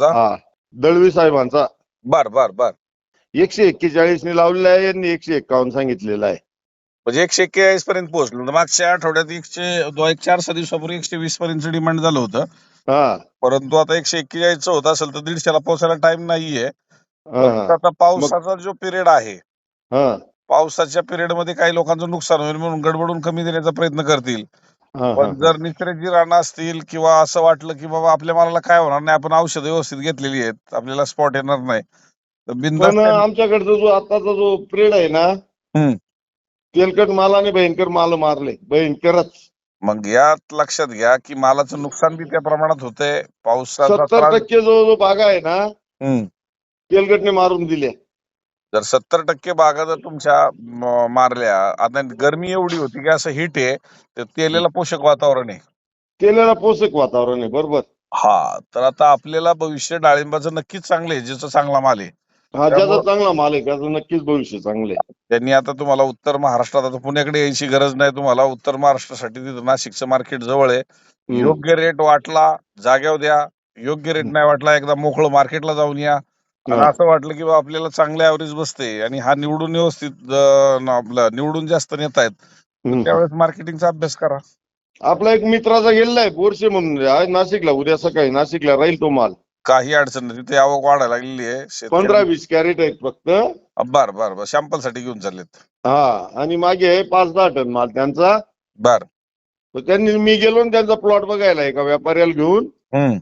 हा. दळवी साहेबांचा. बर बर बर. एकशे एक्केचाळीस ने लावलेला आहे यांनी एकशे एक्कावन्न सांगितलेलं आहे. म्हणजे एकशे एक्केचाळीस पर्यंत पोहोचलो. तर मागच्या आठवड्यात एकशे दो एक चार सहा दिवसापूर्वी एकशे वीस पर्यंत डिमांड झालं होतं. हा. परंतु आता एकशे एक्केचाळीस होत असेल तर दीडशेला पोहोचायला टाइम नाहीये. हा, हा आता पावसाचा जो पिरियड आहे हा. पावसाच्या पिरियडमध्ये काही लोकांचं नुकसान होईल म्हणून गडबडून कमी देण्याचा प्रयत्न करतील. पण जर निसर्गी रानं असतील किंवा असं वाटलं की बाबा आपल्या मालाला काय होणार नाही आपण औषधं व्यवस्थित घेतलेली आहेत आपल्याला स्पॉट येणार नाही तर पण बिंदास आमच्याकडचा जो आताचा जो पिरियड आहे ना हम्म. तेलकट मालाने भयंकर माल मारले भयंकरच मग यात लक्षात घ्या की मालाचं नुकसान बी त्या प्रमाणात होतंय पावसाचा सत्तर त्रास टक्के जो जो बागा आहे ना हम्म. तेलकटने मारून दिले जर सत्तर टक्के बागा जर तुमच्या मारल्या आता गरमी एवढी होती की असं हिट आहे तर तेलेला पोषक वातावरण आहे. तेलाला पोषक वातावरण आहे बरोबर. हा तर आता आपल्याला भविष्य डाळिंबाचं नक्कीच चांगलं आहे ज्याचं चांगला माल आहे. हा ज्याचा चांगला माल आहे त्याचं नक्कीच भविष्य चांगले त्यांनी आता तुम्हाला उत्तर महाराष्ट्रात आता पुण्याकडे यायची गरज नाही तुम्हाला उत्तर महाराष्ट्रासाठी तिथं नाशिकचं मार्केट जवळ आहे. योग्य रेट वाटला जाग्यावर द्या. योग्य रेट. नाही वाटला एकदा मोकळं मार्केटला जाऊन या. असं वाटलं की बा आपल्याला चांगलं ऍव्हरेज बसते आणि हा निवडून व्यवस्थित अं, आपलं निवडून जास्त नेत आहेत. हम्म. त्यावेळेस मार्केटिंगचा अभ्यास करा. आपला एक मित्राचा गेलेला आहे बोरशे म्हणून. आज नाशिकला उद्या सकाळी नाशिकला राहील तो माल. काही अडचण नाही. तिथे आवक वाढायला लागलेली आहे. पंधरा वीस कॅरेट आहेत फक्त. बर बर बर. सॅम्पलसाठी घेऊन चाललेत. हा आणि मागे आहे पाच दहा टन माल त्यांचा. बर. तर त्यांनी मी गेलो त्यांचा प्लॉट बघायला एका व्यापाऱ्याला घेऊन. हम्म.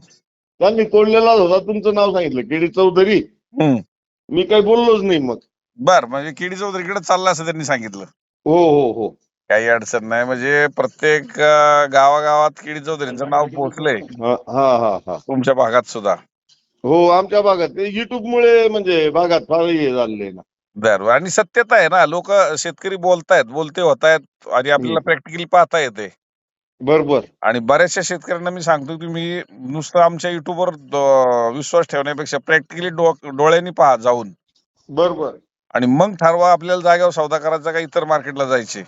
त्यांनी तोडलेलाच होता. तुमचं नाव सांगितलं केडी चौधरी. मी काही बोललोच नाही मग. बर म्हणजे केडी चौधरीकडे चालला असं त्यांनी सांगितलं. हो हो हो. काही अडचण नाही. म्हणजे प्रत्येक गावागावात केडी चौधरींचं नाव पोहोचलंय. हा हा हा तुमच्या भागात सुद्धा. हो आमच्या भागात. युट्यूब मुळे म्हणजे भागात फार हे झालेलं आहे ना. बर आणि सत्यता आहे ना. लोक शेतकरी बोलतायत बोलते होत आहेत आणि आपल्याला. प्रॅक्टिकली पाहता येते. बरोबर. आणि बऱ्याचशा शेतकऱ्यांना मी सांगतो की मी नुसतं आमच्या युट्यूबवर विश्वास ठेवण्यापेक्षा प्रॅक्टिकली डोळ्यांनी पहा जाऊन. बरोबर. आणि मग ठरवा आपल्याला जागेवर सौदा करायचा का इतर मार्केटला जायचे.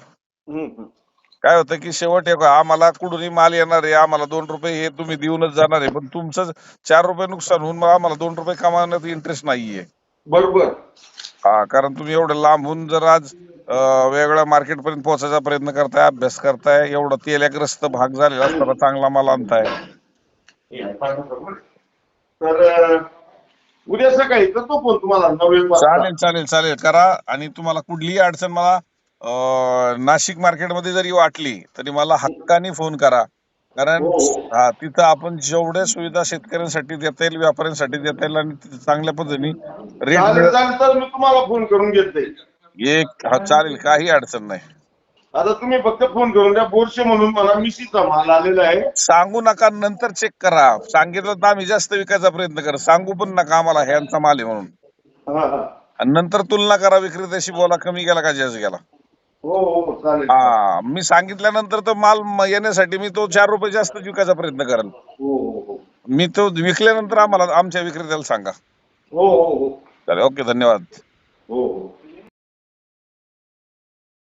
काय होतं की शेवट एक आम्हाला कुठूनही माल येणार आहे आम्हाला दोन रुपये हे तुम्ही देऊनच जाणार आहे पण तुमचं चार रुपये नुकसान होऊन मग आम्हाला दोन रुपये कमावण्यात इंटरेस्ट नाहीये. बरोबर. हा कारण तुम्ही एवढं लांबून जर आज अं, वेगवेगळ्या मार्केट पर्यंत पोहोचायचा प्रयत्न करताय अभ्यास करताय एवढा तेलग्रस्त भाग झालेला असताना चांगला माल आणताय. तर उद्या सकाळी करतो फोन तुम्हाला चालेल चालेल चालेल. करा आणि तुम्हाला कुठलीही अडचण मला नाशिक मार्केटमध्ये जरी वाटली तरी मला हक्काने फोन करा. कारण हा तिथं आपण जेवढ्या सुविधा शेतकऱ्यांसाठी देता येईल व्यापाऱ्यांसाठी देता येईल आणि तिथं चांगल्या पद्धतीने रेट मी तुम्हाला फोन करून घेते. एक हा चालेल. काही अडचण नाही. आता तुम्ही फक्त फोन करून द्या बोरशे म्हणून मला मिशीचा माल आलेला आहे. सांगू नका नंतर चेक करा. सांगितलं तर आम्ही जास्त विकायचा प्रयत्न करा. सांगू पण नका आम्हाला ह्यांचा माल आहे म्हणून. हा, हा. आणि नंतर तुलना करा विक्रेत्याशी बोला कमी गेला का जास्त गेला हो हो चालेल. हा मी सांगितल्यानंतर तर माल म- येण्यासाठी मी तो चार रुपये जास्त विकायचा प्रयत्न करेन. हो हो हो. मी तो विकल्यानंतर आम्हाला आमच्या विक्रेत्याला सांगा. हो हो हो. चालेल ओके धन्यवाद. हो हो.